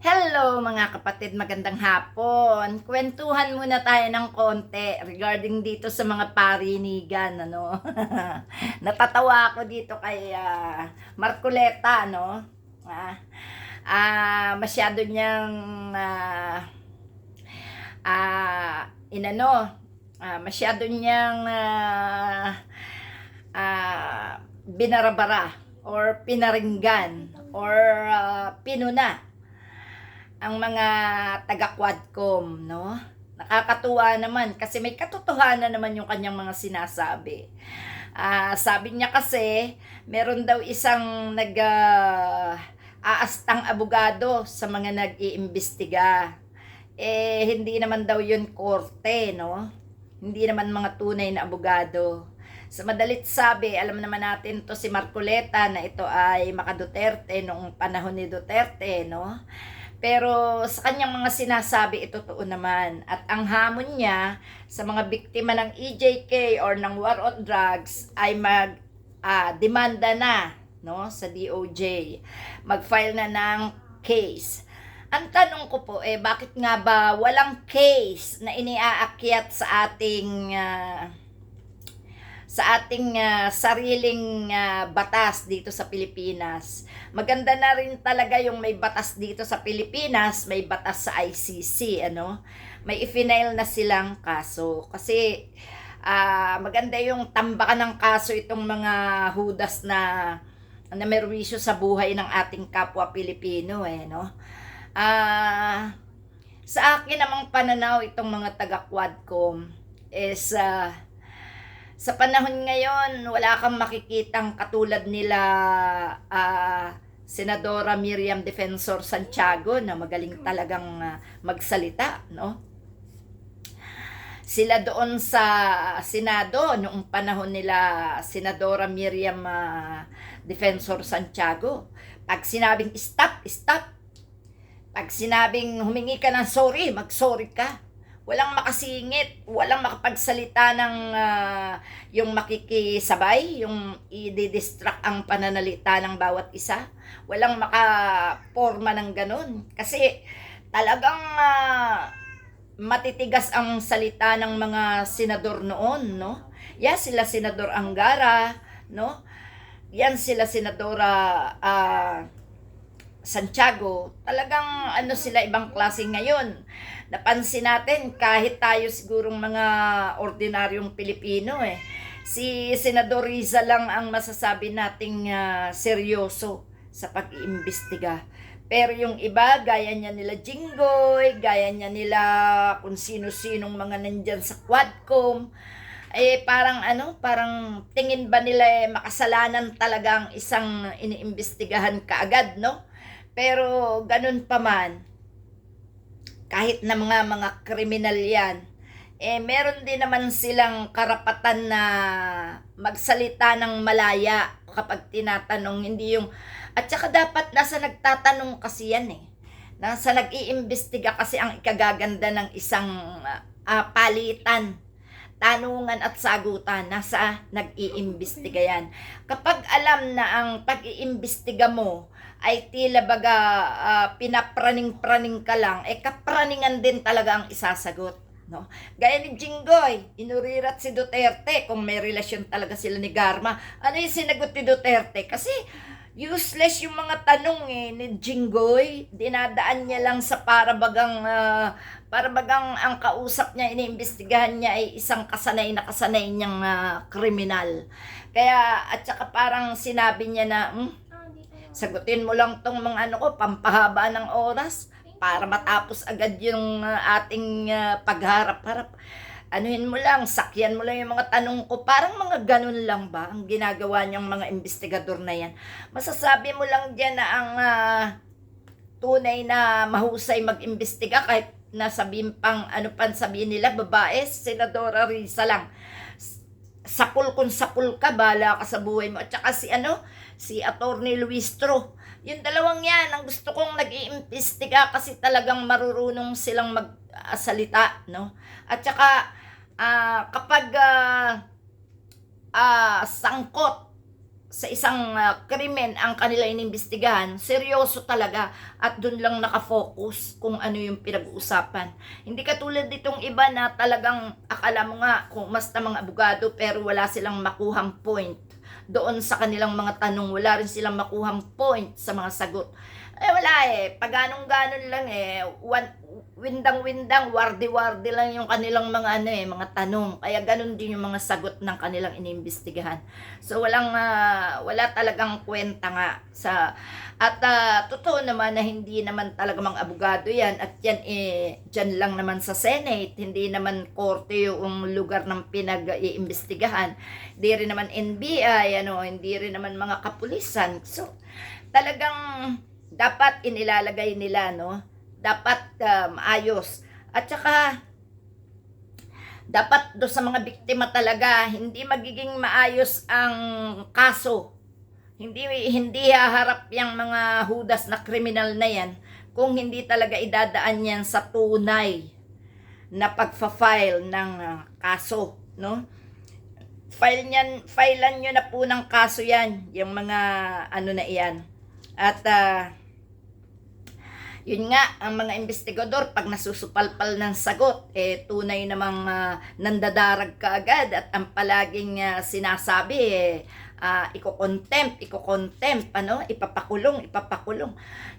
Hello mga kapatid, magandang hapon. Kwentuhan muna tayo ng konti regarding dito sa mga parinigan, ano. Natatawa ako dito kay ah, Marcoleta, no. Ah, ah, masyado niyang ah, ah, inano, ah, masyado niyang ah, ah, binarabara or pinaringgan or ah, pinuna ang mga taga-quadcom, no? Nakakatuwa naman kasi may katotohanan naman yung kanyang mga sinasabi. Ah, sabi niya kasi, meron daw isang nag ah, aastang abogado sa mga nag-iimbestiga. Eh, hindi naman daw yun korte, no? Hindi naman mga tunay na abogado. Sa madalit sabi, alam naman natin to si Marcoleta na ito ay maka Duterte noong panahon ni Duterte, no? Pero sa kanyang mga sinasabi, ito totoo naman. At ang hamon niya sa mga biktima ng EJK or ng war on drugs ay mag ah, demanda na no sa DOJ. Mag-file na ng case. Ang tanong ko po eh bakit nga ba walang case na iniaakyat sa ating ah, sa ating ah, sariling ah, batas dito sa Pilipinas. Maganda na rin talaga yung may batas dito sa Pilipinas, may batas sa ICC, ano? May ifinail na silang kaso kasi ah, maganda yung tambakan ng kaso itong mga hudas na na merwisyo sa buhay ng ating kapwa Pilipino eh, no? Ah, sa akin namang pananaw itong mga taga-Quadcom is ah, sa panahon ngayon, wala kang makikitang katulad nila ah, Senadora Miriam Defensor Santiago na magaling talagang ah, magsalita, no? Sila doon sa Senado noong panahon nila Senadora Miriam ah, Defensor Santiago. Pag sinabing stop, stop. Pag sinabing humingi ka ng sorry, mag-sorry ka walang makasingit, walang makapagsalita ng ah, yung makikisabay, yung i-distract ang pananalita ng bawat isa. Walang makaporma ng ganun. Kasi talagang ah, matitigas ang salita ng mga senador noon, no? Yan sila senador Angara, no? Yan sila senadora ah, Santiago, talagang ano sila ibang klase ngayon. Napansin natin kahit tayo sigurong mga ordinaryong Pilipino eh. Si Senador Riza lang ang masasabi nating ah, seryoso sa pag-iimbestiga. Pero yung iba, gaya niya nila Jinggoy, gaya niya nila kung sino-sinong mga nandyan sa Quadcom, eh parang ano, parang tingin ba nila eh, makasalanan talaga ang isang iniimbestigahan kaagad, no? Pero ganun pa man, kahit na mga mga kriminal yan, eh meron din naman silang karapatan na magsalita ng malaya kapag tinatanong, hindi yung, at saka dapat nasa nagtatanong kasi yan eh. Nasa nag-iimbestiga kasi ang ikagaganda ng isang ah, palitan tanungan at sagutan nasa nag-iimbestiga yan. Kapag alam na ang pag-iimbestiga mo ay tila baga ah, pinapraning-praning ka lang, eh kapraningan din talaga ang isasagot. No? Gaya ni Jinggoy, inurirat si Duterte kung may relasyon talaga sila ni Garma. Ano yung sinagot ni Duterte? Kasi useless yung mga tanong eh ni Jinggoy. Dinadaan niya lang sa parabagang ah, parabagang ang kausap niya, iniimbestigahan niya ay isang kasanay na kasanay niyang ah, kriminal. Kaya at saka parang sinabi niya na, hmm, sagutin mo lang tong mga ano ko, pampahaba ng oras para matapos agad yung ah, ating ah, pagharap-harap. Anuhin mo lang, sakyan mo lang yung mga tanong ko. Parang mga ganun lang ba ang ginagawa niyang mga investigador na yan. Masasabi mo lang dyan na ang ah, tunay na mahusay mag-imbestiga kahit nasabihin pang ano pan sabihin nila babae, Senadora Risa lang. Sakul kung sakul ka, bala ka sa buhay mo. At saka si ano, si Attorney Luistro. Yung dalawang yan, ang gusto kong nag-iimbestiga kasi talagang marurunong silang magsalita, no? At saka, ah, kapag ah, ah, sangkot sa isang ah, krimen ang kanila inimbestigahan, seryoso talaga at doon lang nakafocus kung ano yung pinag-uusapan. Hindi katulad ditong iba na talagang akala mo nga kung basta mga abogado pero wala silang makuhang point doon sa kanilang mga tanong. Wala rin silang makuhang point sa mga sagot. Eh wala eh. Pag ganong-ganon lang eh. Windang-windang, wardi-wardi lang yung kanilang mga ano eh, mga tanong. Kaya ganun din yung mga sagot ng kanilang inimbestigahan. So walang ah, wala talagang kwenta nga sa at ah, totoo naman na hindi naman talaga mga abogado yan at yan eh dyan lang naman sa Senate, hindi naman korte yung lugar ng pinag-iimbestigahan. Hindi rin naman NBI, ano, hindi rin naman mga kapulisan. So talagang dapat inilalagay nila no? Dapat um, at saka dapat do sa mga biktima talaga hindi magiging maayos ang kaso. Hindi hindi haharap yung mga hudas na kriminal na yan kung hindi talaga idadaan yan sa tunay na pagfa-file ng uh, kaso no? File niyan filean nyo na po ng kaso yan yung mga ano na iyan at ah, yun nga, ang mga investigador, pag nasusupalpal ng sagot, eh, tunay namang ah, nandadarag ka agad at ang palaging ah, sinasabi, eh, ah, iko-contempt, iko-contempt, ano, ipapakulong, ipapakulong.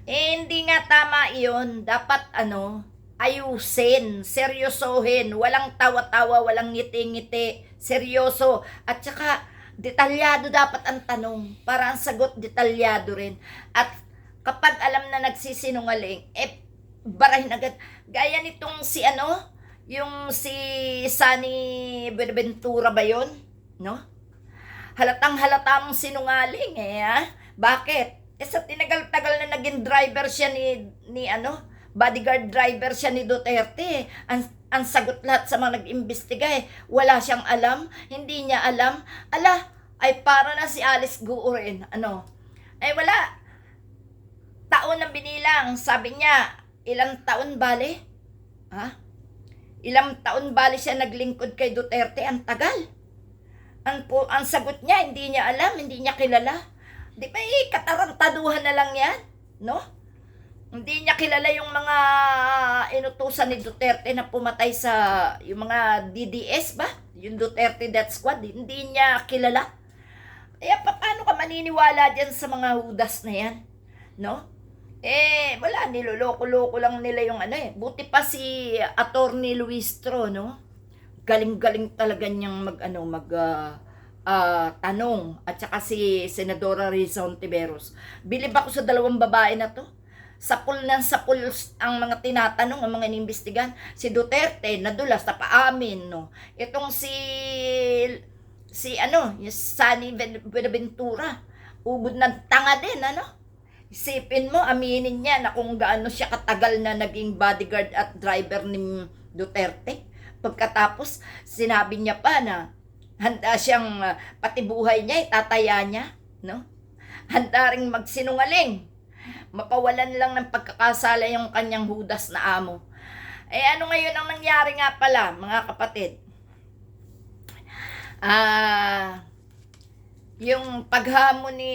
Eh, hindi nga tama iyon. Dapat, ano, ayusin, seryosohin, walang tawa-tawa, walang ngiti-ngiti, seryoso. At saka, detalyado dapat ang tanong para ang sagot detalyado rin. At kapag alam na nagsisinungaling, eh, barahin agad. Gaya nitong si ano, yung si Sunny Buenaventura ba yun? No? Halatang halata mong sinungaling eh, ha? Bakit? Eh, sa tinagal-tagal na naging driver siya ni, ni ano, bodyguard driver siya ni Duterte. Ang, ang sagot lahat sa mga nag-imbestiga eh, wala siyang alam, hindi niya alam. Ala, ay para na si Alice Guo. Ano? Ay wala, taon na binilang. Sabi niya, ilang taon bale? Ha? Ilang taon bale siya naglingkod kay Duterte? Ang tagal. Ang, po, ang sagot niya, hindi niya alam, hindi niya kilala. Di ba eh, katarantaduhan na lang yan? No? Hindi niya kilala yung mga inutusan ni Duterte na pumatay sa yung mga DDS ba? Yung Duterte Death Squad, hindi niya kilala. Kaya pa, paano ka maniniwala dyan sa mga hudas na yan? No? Eh, wala, niloloko-loko lang nila yung ano eh. Buti pa si Attorney Luistro, no? Galing-galing talaga niyang mag, ano, mag, ah, ah, tanong. At saka si Senadora Rizon Tiberos. Bilib ako sa dalawang babae na to. Sapul ng sapul ang mga tinatanong, ang mga inimbestigan. Si Duterte, nadulas, na paamin, no? Itong si, si ano, yung Sunny Buenaventura, ubod ng tanga din, ano? Isipin mo, aminin niya na kung gaano siya katagal na naging bodyguard at driver ni Duterte. Pagkatapos, sinabi niya pa na handa siyang uh, pati buhay niya, itataya niya, no? Handa ring magsinungaling. Mapawalan lang ng pagkakasala yung kanyang hudas na amo. Eh ano ngayon ang nangyari nga pala, mga kapatid? Ah, yung paghamon ni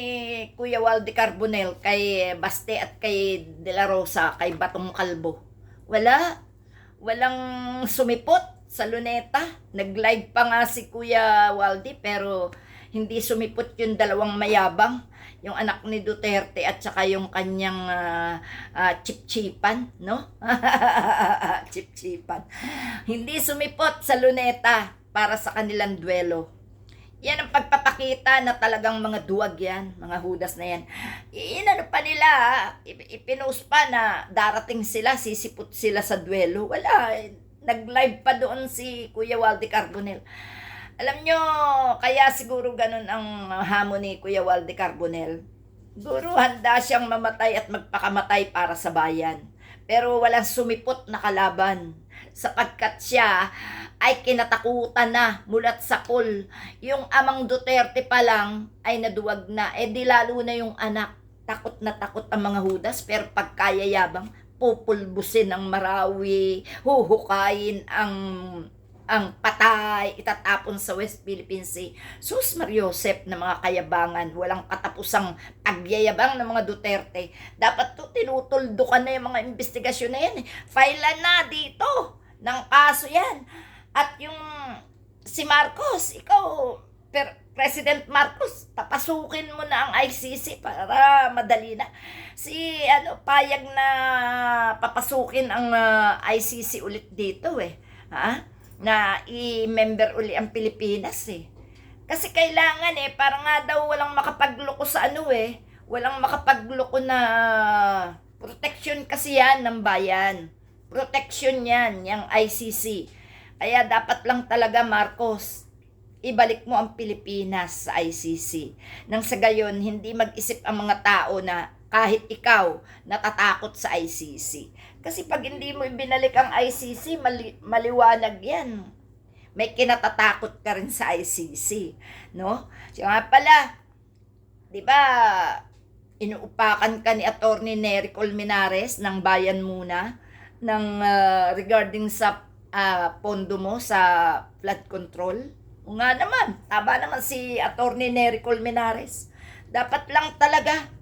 Kuya Walde Carbonel kay Baste at kay De La Rosa, kay Batong Kalbo. Wala. Walang sumipot sa luneta. Nag-live pa nga si Kuya Walde pero hindi sumipot yung dalawang mayabang. Yung anak ni Duterte at saka yung kanyang uh, uh, chip-chipan, no? chip-chipan. Hindi sumipot sa luneta para sa kanilang duelo. Yan ang pagpapakita na talagang mga duwag yan, mga hudas na yan. Inano pa nila, ipinost pa na darating sila, sisipot sila sa duelo. Wala, nag-live pa doon si Kuya Walde Carbonel. Alam nyo, kaya siguro ganun ang hamon ni Kuya Walde Carbonel. Siguro handa siyang mamatay at magpakamatay para sa bayan. Pero walang sumipot na kalaban sapagkat siya ay kinatakutan na mulat sa pool. Yung amang Duterte pa lang ay naduwag na. Eh di lalo na yung anak. Takot na takot ang mga hudas pero pagkayayabang pupulbusin ang marawi, huhukayin ang ang patay, itatapon sa West Philippine Sea. Sus Mariosep na mga kayabangan, walang katapusang pagyayabang ng mga Duterte. Dapat to tinutuldukan na yung mga investigasyon na yan. eh. File na dito ng kaso yan. At yung si Marcos, ikaw, per, President Marcos, papasukin mo na ang ICC para madali na. Si ano, payag na papasukin ang ah, ICC ulit dito eh. Ha? Na i-member uli ang Pilipinas eh. Kasi kailangan eh, parang nga daw walang makapagloko sa ano eh. Walang makapagloko na protection kasi yan ng bayan. Protection yan, yung ICC. Kaya dapat lang talaga, Marcos, ibalik mo ang Pilipinas sa ICC. Nang sa gayon, hindi mag-isip ang mga tao na kahit ikaw natatakot sa ICC. Kasi pag hindi mo ibinalik ang ICC, mali- maliwanag yan. May kinatatakot ka rin sa ICC. No? Siya nga pala, di ba, inuupakan ka ni Attorney Nery Colmenares ng Bayan Muna ng ah, regarding sa ah, pondo mo sa flood control. O nga naman, tama naman si Attorney Nery Colmenares. Dapat lang talaga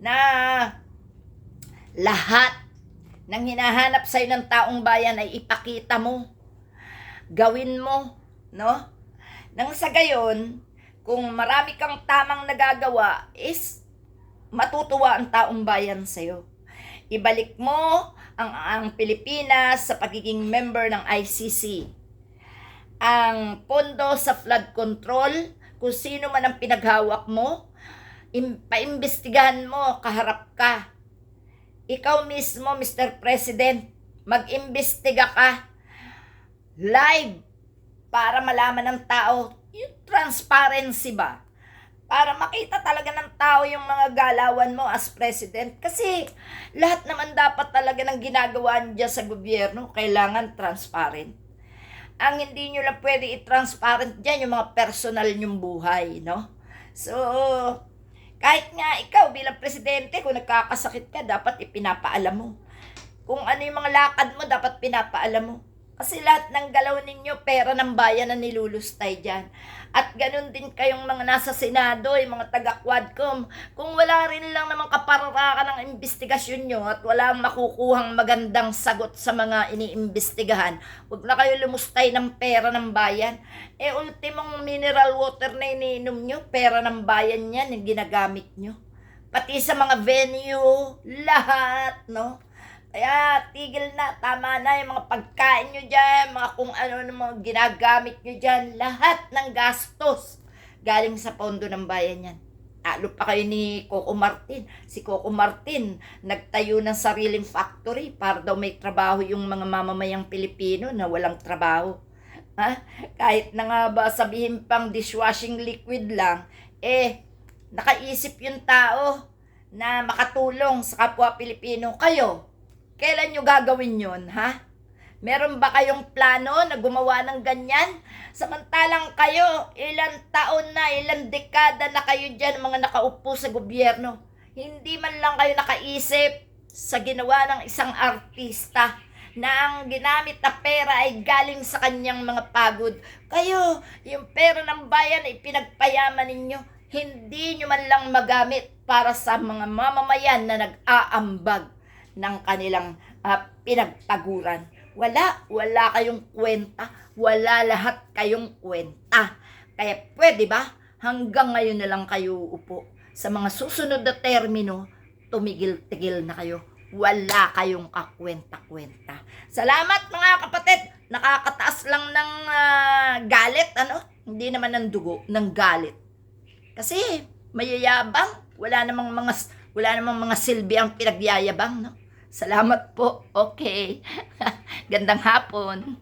na lahat ng hinahanap sa'yo ng taong bayan ay ipakita mo. Gawin mo, no? Nang sa gayon, kung marami kang tamang nagagawa, is matutuwa ang taong bayan sa'yo. Ibalik mo ang, ang Pilipinas sa pagiging member ng ICC. Ang pondo sa flood control, kung sino man ang pinaghawak mo, paimbestigahan mo, kaharap ka. Ikaw mismo, Mr. President, mag-imbestiga ka live para malaman ng tao yung transparency ba? Para makita talaga ng tao yung mga galawan mo as president. Kasi lahat naman dapat talaga ng ginagawa niya sa gobyerno, kailangan transparent. Ang hindi nyo lang pwede i-transparent dyan, yung mga personal nyong buhay, no? So, kahit nga ikaw bilang presidente, kung nagkakasakit ka, dapat ipinapaalam mo. Kung ano yung mga lakad mo, dapat pinapaalam mo. Kasi lahat ng galaw ninyo, pera ng bayan na nilulustay dyan. At ganun din kayong mga nasa Senado, yung mga taga-Quadcom. Kung wala rin lang naman kapararakan ng investigasyon nyo at wala makukuhang magandang sagot sa mga iniimbestigahan, huwag na kayo lumustay ng pera ng bayan. Eh, ultimong mineral water na iniinom nyo, pera ng bayan yan, yung ginagamit nyo. Pati sa mga venue, lahat, no? Kaya tigil na, tama na yung mga pagkain nyo dyan, mga kung ano ng mga ginagamit nyo dyan, lahat ng gastos galing sa pondo ng bayan yan. Alo pa kayo ni Coco Martin. Si Coco Martin nagtayo ng sariling factory para daw may trabaho yung mga mamamayang Pilipino na walang trabaho. Ha? Kahit na nga ba sabihin pang dishwashing liquid lang, eh, nakaisip yung tao na makatulong sa kapwa Pilipino. Kayo, Kailan nyo gagawin yun, ha? Meron ba kayong plano na gumawa ng ganyan? Samantalang kayo, ilang taon na, ilang dekada na kayo dyan, mga nakaupo sa gobyerno. Hindi man lang kayo nakaisip sa ginawa ng isang artista na ang ginamit na pera ay galing sa kanyang mga pagod. Kayo, yung pera ng bayan ay pinagpayaman ninyo. Hindi nyo man lang magamit para sa mga mamamayan na nag-aambag ng kanilang ah, pinagtaguran. Wala, wala kayong kwenta. Wala lahat kayong kwenta. Kaya pwede ba hanggang ngayon na lang kayo upo. Sa mga susunod na termino, tumigil-tigil na kayo. Wala kayong kakwenta-kwenta. Salamat mga kapatid. Nakakataas lang ng ah, galit, ano? Hindi naman ng dugo, ng galit. Kasi mayayabang, wala namang mga wala namang mga silbi ang pinagyayabang, no? Salamat po. Okay. Gandang hapon.